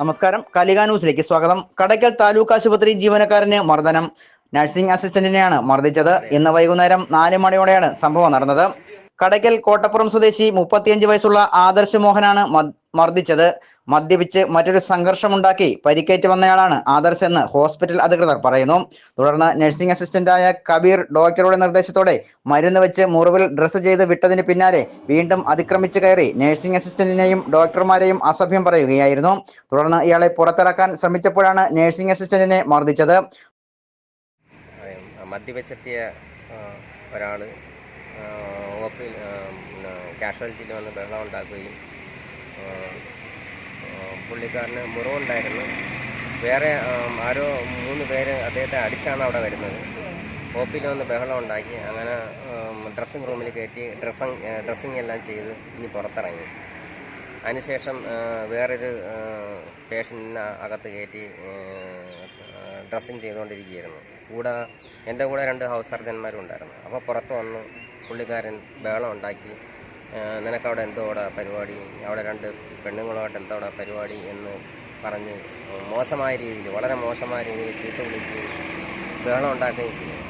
നമസ്കാരം. കലിക ന്യൂസിലേക്ക് സ്വാഗതം. കടയ്ക്കൽ താലൂക്ക് ആശുപത്രി ജീവനക്കാരന് മർദ്ദനം. നഴ്സിംഗ് അസിസ്റ്റന്റിനെയാണ് മർദ്ദിച്ചത്. ഇന്ന് വൈകുന്നേരം നാല് മണിയോടെയാണ് സംഭവം നടന്നത്. കടയ്ക്കൽ കോട്ടപ്പുറം സ്വദേശി മുപ്പത്തിയഞ്ച് വയസ്സുള്ള ആദർശ് മോഹനാണ് മർദ്ദിച്ചത്. മദ്യപിച്ച് മറ്റൊരു സംഘർഷമുണ്ടാക്കി പരിക്കേറ്റ് വന്നയാളാണ് ആദർശ് എന്ന് ഹോസ്പിറ്റൽ അധികൃതർ പറയുന്നു. തുടർന്ന് നഴ്സിംഗ് അസിസ്റ്റന്റായ കബീർ ഡോക്ടറുടെ നിർദ്ദേശത്തോടെ മരുന്ന് വെച്ച് മുറിവിൽ ഡ്രസ്സ് ചെയ്ത് വിട്ടതിന് പിന്നാലെ വീണ്ടും അതിക്രമിച്ച് കയറി നഴ്സിംഗ് അസിസ്റ്റന്റിനെയും ഡോക്ടർമാരെയും അസഭ്യം പറയുകയായിരുന്നു. തുടർന്ന് ഇയാളെ പുറത്തിറക്കാൻ ശ്രമിച്ചപ്പോഴാണ് നഴ്സിംഗ് അസിസ്റ്റന്റിനെ മർദ്ദിച്ചത്. മദ്യപിച്ചെത്തിയ ഒരാൾ ഓപ്പിൽ കാഷ്വാലിറ്റിയിൽ വന്ന് ബഹളം ഉണ്ടാക്കുകയും പുള്ളിക്കാരന് മുറിവുണ്ടായിരുന്നു വേറെ ആരോ മൂന്ന് പേര് അദ്ദേഹത്തെ അടിച്ചാണ് അവിടെ വരുന്നത്. ഓപ്പിൽ വന്ന് ബഹളം ഉണ്ടാക്കി. അങ്ങനെ ഡ്രസ്സിംഗ് റൂമിൽ കയറ്റി ഡ്രസ്സിങ് ഡ്രസ്സിങ് എല്ലാം ചെയ്ത് ഇനി പുറത്തിറങ്ങി. അതിനുശേഷം വേറൊരു പേഷ്യന്റിനെ അകത്ത് കയറ്റി ഡ്രസ്സിങ് ചെയ്തുകൊണ്ടിരിക്കുകയായിരുന്നു. കൂടെ എന്റെ കൂടെ രണ്ട് ഹൗസ് സർജന്മാരും ഉണ്ടായിരുന്നു. അപ്പോൾ പുറത്ത് വന്ന് പുള്ളിക്കാരൻ ബഹളം ഉണ്ടാക്കി. നിനക്കവിടെ എന്തോടാ പരിപാടി? അവിടെ രണ്ട് പെണ്ണുങ്ങളുമായിട്ട് എന്തോടാ പരിപാടി എന്ന് പറഞ്ഞ് മോശമായ രീതിയിൽ വളരെ മോശമായ രീതിയിൽ ചീത്ത വിളിക്കുകയും ബഹളം ഉണ്ടാക്കുകയും ചെയ്യും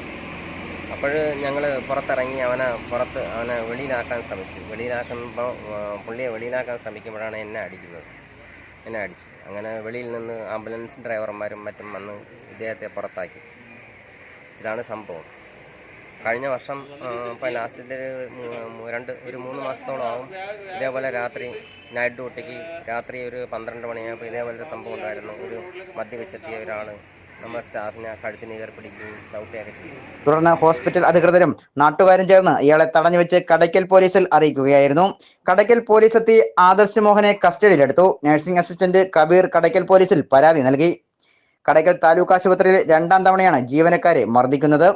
അപ്പോൾ ഞങ്ങൾ പുറത്തിറങ്ങി അവനെ പുറത്ത് അവനെ വെളിയിലാക്കാൻ ശ്രമിച്ചു. വെളിയിലാക്കുമ്പോൾ പുള്ളിയെ വെളിയിലാക്കാൻ ശ്രമിക്കുമ്പോഴാണ് എന്നെ അടിക്കുന്നത്. എന്നെ അടിച്ചു. അങ്ങനെ വെളിയിൽ നിന്ന് ആംബുലൻസ് ഡ്രൈവർമാരും മറ്റും വന്ന് ഇദ്ദേഹത്തെ പുറത്താക്കി. ഇതാണ് സംഭവം. കഴിഞ്ഞ വർഷം ഇപ്പോൾ ലാസ്റ്റിൽ രണ്ട് ഒരു മൂന്ന് മാസത്തോളം ഇതേപോലെ രാത്രി നൈറ്റ് ഡ്യൂട്ടിക്ക് രാത്രി ഒരു പന്ത്രണ്ട് മണിയായപ്പോൾ ഇതേപോലെ ഒരു സംഭവം ഉണ്ടായിരുന്നു. ഒരു മദ്യവെച്ചെത്തിയ ഒരാൾ നമ്മുടെ സ്റ്റാഫിനെ കഴുത്തിന് കയറി പിടിക്കുകയും ചവിട്ടുകയൊക്കെ ചെയ്യും തുടർന്ന് ഹോസ്പിറ്റൽ അധികൃതരും നാട്ടുകാരും ചേർന്ന് ഇയാളെ തടഞ്ഞു വെച്ച് കടയ്ക്കൽ പോലീസിൽ അറിയിക്കുകയായിരുന്നു. കടയ്ക്കൽ പോലീസ് എത്തി ആദർശ് മോഹനെ കസ്റ്റഡിയിലെടുത്തു. നഴ്സിംഗ് അസിസ്റ്റന്റ് കബീർ കടയ്ക്കൽ പോലീസിൽ പരാതി നൽകി. കടയ്ക്കൽ താലൂക്ക് ആശുപത്രിയിൽ രണ്ടാം തവണയാണ് ജീവനക്കാരെ മർദ്ദിക്കുന്നത്.